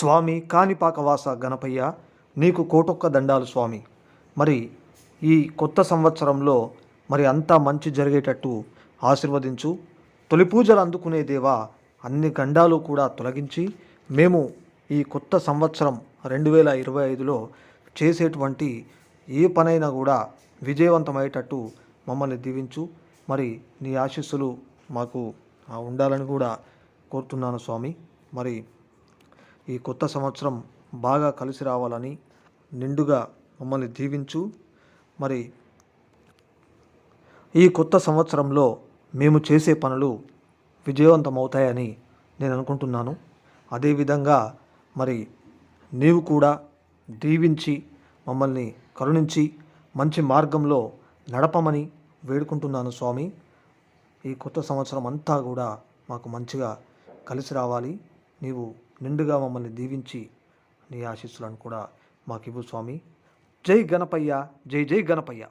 స్వామి కాణిపాకవాస గణపయ్య నీకు కోటొక్క దండాలు స్వామి. మరి ఈ కొత్త సంవత్సరంలో మరి అంతా మంచి జరిగేటట్టు ఆశీర్వదించు. తొలి పూజలు అందుకునే దేవా అన్ని గండాలు కూడా తొలగించి మేము ఈ కొత్త సంవత్సరం రెండు వేల ఇరవై ఐదులో చేసేటువంటి ఏ పనైనా కూడా విజయవంతమయ్యేటట్టు మమ్మల్ని దీవించు. మరి నీ ఆశీస్సులు మాకు ఆ, ఉండాలని కూడా కోరుతున్నాను స్వామి. మరి ఈ కొత్త సంవత్సరం బాగా కలిసి రావాలని నిండుగా మమ్మల్ని దీవించు. మరి ఈ కొత్త సంవత్సరంలో మేము చేసే పనులు విజయవంతమవుతాయని నేను అనుకుంటున్నాను. అదేవిధంగా మరి నీవు కూడా దీవించి మమ్మల్ని కరుణించి మంచి మార్గంలో నడపమని వేడుకుంటున్నాను స్వామి. ఈ కొత్త సంవత్సరం అంతా కూడా మాకు మంచిగా కలిసి రావాలి. నీవు నిండుగా మమ్మల్ని దీవించి నీ ఆశీస్సులను కూడా మాకు ఇవ్వు స్వామి. జై గణపయ్య జై జై గణపయ్య.